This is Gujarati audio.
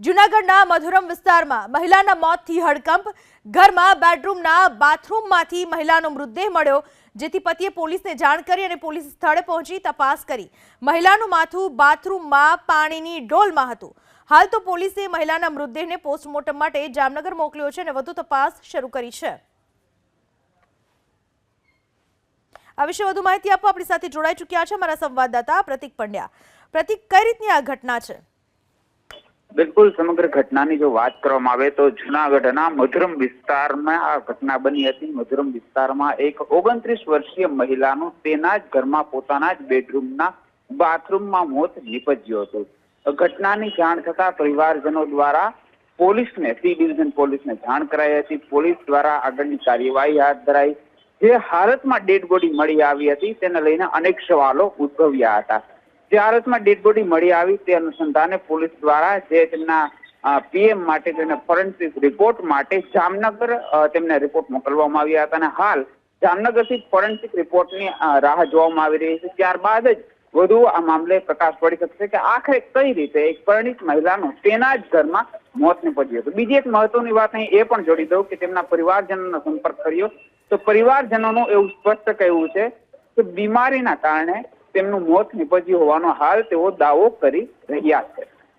જૂનાગઢના મધુરમ વિસ્તારમાં મહિલાના મોતથી હડકંપ. ઘરમાં બેડરૂમના બાથરૂમમાંથી મહિલાનો મૃતદેહ મળ્યો, જેથી પતિએ પોલીસને જાણ કરી અને પોલીસ સ્થળે પહોંચી તપાસ કરી. મહિલાનું માથું બાથરૂમમાં પાણીની ડોલમાં હતું. હાલ તો પોલીસે મહિલાના મૃતદેહને પોસ્ટમોર્ટમ માટે જામનગર મોકલ્યો છે અને વધુ તપાસ શરૂ કરી છે. આ વિશે વધુ માહિતી આપવા આપણી સાથે જોડાઈ ચૂક્યા છે અમારા સંવાદદાતા પ્રતિક પંડ્યા. પ્રતિક, કઈ રીતની આ ઘટના છે? બિલકુલ સમગ્ર ઘટનાની જો વાત કરવામાં આવે તો જુનાગઢના મધુરમ વિસ્તારમાં આ ઘટના બની હતી. મધુરમ વિસ્તારમાં એક ઓગણત્રીસ વર્ષીય મહિલાનું તેના જ ઘરમાં પોતાના જ બેડરૂમના બાથરૂમમાં મોત નીપજ્યું હતું. ઘટનાની જાણ થતા પરિવારજનો દ્વારા પોલીસને, સી ડિવિઝન પોલીસને જાણ કરાઈ હતી. પોલીસ દ્વારા આગળની કાર્યવાહી હાથ ધરાઈ. જે હાલતમાં ડેડ બોડી મળી આવી હતી, તેને લઈને અનેક સવાલો ઉદ્ભવ્યા હતા. જે હાલતમાં ડેડ બોડી મળી આવી તે અનુસંધાને પોલીસ દ્વારા જે તેમના પીએમ માટે તેના ફોરેન્સિક રિપોર્ટ માટે જામનગર તેમને રિપોર્ટ મોકલવામાં આવ્યા હતા અને હાલ જામનગરથી ફોરેન્સિક રિપોર્ટની રાહ જોવામાં આવી રહી છે. ત્યારબાદ જ વધુ આ મામલે પ્રકાશ પડી શકશે કે આખરે કઈ રીતે એક પરિણીત મહિલાનું તેના જ ઘરમાં મોત નીપજ્યું હતું. બીજી એક મહત્વની વાત અહીં એ પણ જોડી દઉં કે તેમના પરિવારજનોનો સંપર્ક કર્યો. તો પરિવારજનોનું એવું સ્પષ્ટ કહેવું છે કે બીમારીના કારણે તેમનું મોત નિપજ્યું હોવાનો હાલ તેઓ દાવો કરી રહ્યા છે.